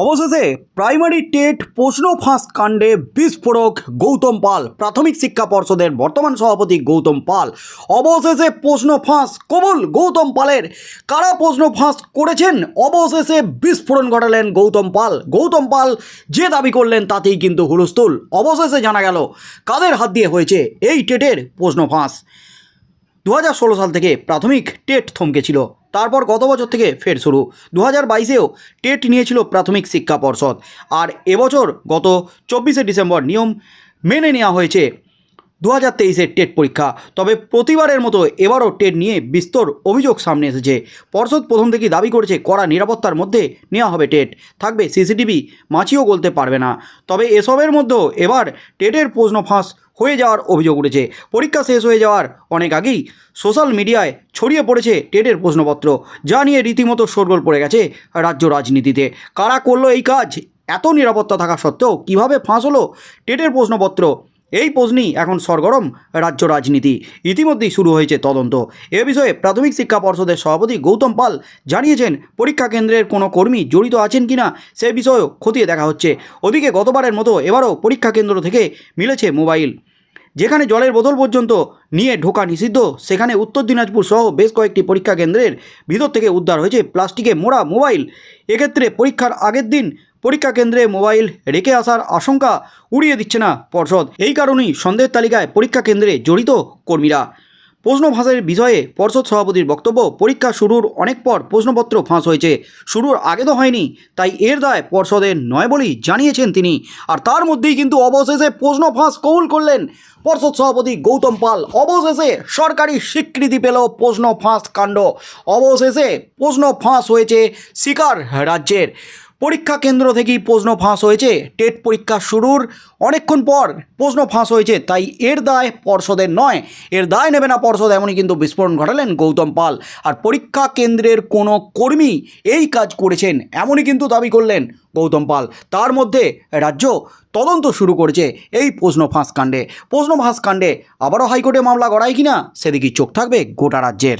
অবশেষে primary TET প্রশ্ন ফাঁস কাণ্ডে বিস্ফোরক গৌতম পাল। প্রাথমিক শিক্ষা পর্ষদের বর্তমান সভাপতি গৌতম পাল। অবশেষে প্রশ্ন ফাঁস কবুল গৌতম পালের। কারা প্রশ্ন ফাঁস করেছেন? অবশেষে বিস্ফোরণ ঘটালেন গৌতম পাল। গৌতম পাল যে দাবি করলেন তাতেই কিন্তু হুলস্থুল। অবশেষে জানা গেল, কাদের হাত দিয়ে হয়েছে এই টেটের প্রশ্ন ফাঁস? দু হাজার ষোলো সাল থেকে প্রাথমিক টেট থমকেছিল। তারপর গত বছর থেকে ফের শুরু। দু হাজার বাইশেও টেট নিয়েছিল প্রাথমিক শিক্ষা পর্ষদ। আর এবছর গত চব্বিশে ডিসেম্বর নিয়ম মেনে নেওয়া হয়েছে। দু হাজার তেইশের টেট পরীক্ষা। তবে প্রতিবারের মতো এবারও টেট নিয়ে বিস্তর অভিযোগ সামনে এসেছে। পর্ষদ প্রথম থেকেই দাবি করেছে, কড়া নিরাপত্তার মধ্যে নেওয়া হবে টেট। থাকবে সিসিটিভি, মাছিও গলতে পারবে না। তবে এসবের মধ্যেও এবার টেটের প্রশ্ন ফাঁস হয়ে যাওয়ার অভিযোগ উঠেছে। পরীক্ষা শেষ হয়ে যাওয়ার অনেক আগেই সোশ্যাল মিডিয়ায় ছড়িয়ে পড়েছে টেটের প্রশ্নপত্র, যা নিয়ে রীতিমতো শোরগোল পড়ে গেছে রাজ্য রাজনীতিতে। কারা করল এই কাজ? এত নিরাপত্তা থাকা সত্ত্বেও কীভাবে ফাঁস হলো টেটের প্রশ্নপত্র? এই প্রশ্নই এখন সরগরম রাজ্য রাজনীতি। ইতিমধ্যেই শুরু হয়েছে তদন্ত। এ বিষয়ে প্রাথমিক শিক্ষা পর্ষদের সভাপতি গৌতম পাল জানিয়েছেন, পরীক্ষা কেন্দ্রের কোনো কর্মী জড়িত আছেন কিনা সে বিষয়েও খতিয়ে দেখা হচ্ছে। ওদিকে গতবারের মতো এবারও পরীক্ষা কেন্দ্র থেকে মিলেছে মোবাইল। যেখানে জলের বোতল পর্যন্ত নিয়ে ঢোকা নিষিদ্ধ, সেখানে উত্তর দিনাজপুর সহ বেশ কয়েকটি পরীক্ষা কেন্দ্রের ভিতর থেকে উদ্ধার হয়েছে প্লাস্টিকে মোড়া মোবাইল। এক্ষেত্রে পরীক্ষার আগের দিন পরীক্ষা কেন্দ্রে মোবাইল রেখে আসার আশঙ্কা উড়িয়ে দিচ্ছে না পর্ষদ। এই কারণেই সন্দেহের তালিকায় পরীক্ষা কেন্দ্রে জড়িত কর্মীরা। প্রশ্ন ফাঁসের বিষয়ে পর্ষদ সভাপতির বক্তব্য, পরীক্ষা শুরুর অনেক পর প্রশ্নপত্র ফাঁস হয়েছে। শুরুর আগে তো হয়নি, তাই এর দায় পর্ষদের নয় বলেই জানিয়েছেন তিনি। আর তার মধ্যেই কিন্তু অবশেষে প্রশ্ন ফাঁস কবুল করলেন পর্ষদ সভাপতি গৌতম পাল। অবশেষে সরকারি স্বীকৃতি পেল প্রশ্ন ফাঁস কাণ্ড। অবশেষে প্রশ্ন ফাঁস হয়েছে শিকার রাজ্যের। পরীক্ষা কেন্দ্র থেকেই প্রশ্ন ফাঁস হয়েছে। টেট পরীক্ষা শুরুর অনেকক্ষণ পর প্রশ্ন ফাঁস হয়েছে, তাই এর দায় পর্ষদের নয়। এর দায় নেবে না পর্ষদ, এমনই কিন্তু বিস্ফোরণ ঘটালেন গৌতম পাল। আর পরীক্ষা কেন্দ্রের কোনো কর্মী এই কাজ করেছেন, এমনই কিন্তু দাবি করলেন গৌতম পাল। তার মধ্যে রাজ্য তদন্ত শুরু করেছে এই প্রশ্ন ফাঁস কাণ্ডে। প্রশ্ন ফাঁস কাণ্ডে আবারও হাইকোর্টে মামলা গড়ায় কিনা, সেদিকেই চোখ থাকবে গোটা রাজ্যের।